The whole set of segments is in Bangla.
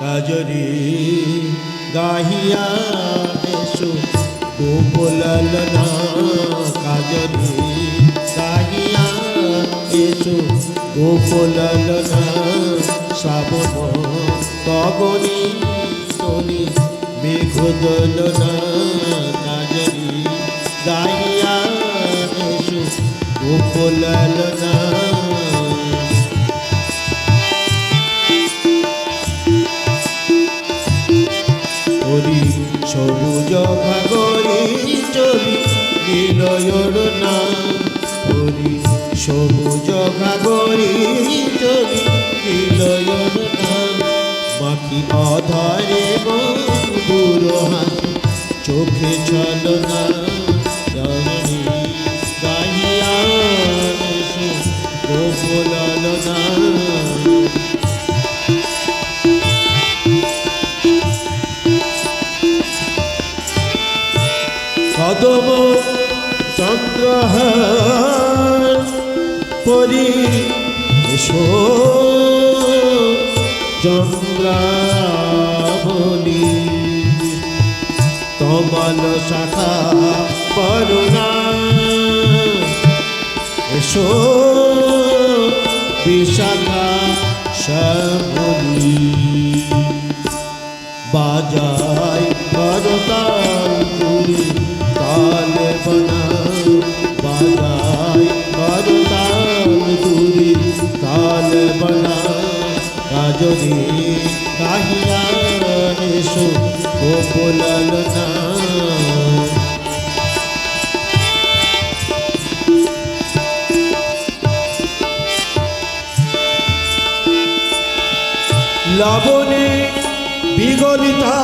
কাজরি গাহিয়া এসো। গোপলাল না, কাজরি গাহিয়া এসো। গোপলাল না, শ্রাবণ কগনি তনি। মেঘদল না, কাজরি গাহিয়া এসো। গোপলাল না হরি সবুজ ভাগরি চলি বিলয়র নাম করি। সবুজ ভাগরি চলি বিলয়র নাম। বাকি অধরে বুড়ো হাসি, চোখে ছল কদম চন্দ্রহার পরি চন্দ্রাবলী তমাল শাখা করুণা। এসো বিশাখা শ্যামলী। বাজাই করতাল কাজরি কাহিয়া এসো গোপলাল না। লবণে বিগলিতা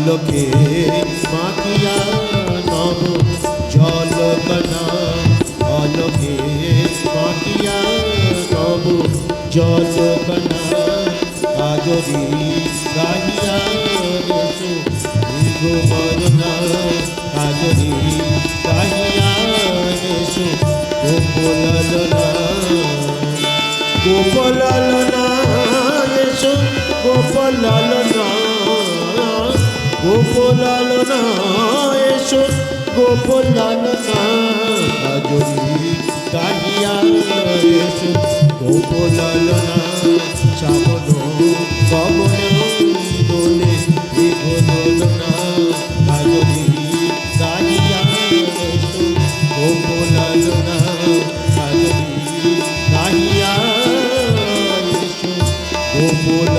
অলোকে মাতিয়া নব জলকনা অলোকে মাতিয়া নব জলকনা কাজরি গাহিয়া এসো মৃগমরনা কাজরি গাহিয়া এসো গোপলনা গোপন আলোনা এসো গোপন আলোনা যদি কাহিয়া এসো গোপন আলোনা শ্রাবণ পবন দোলে দোলনা যদি কাহিয়া এসো গোপন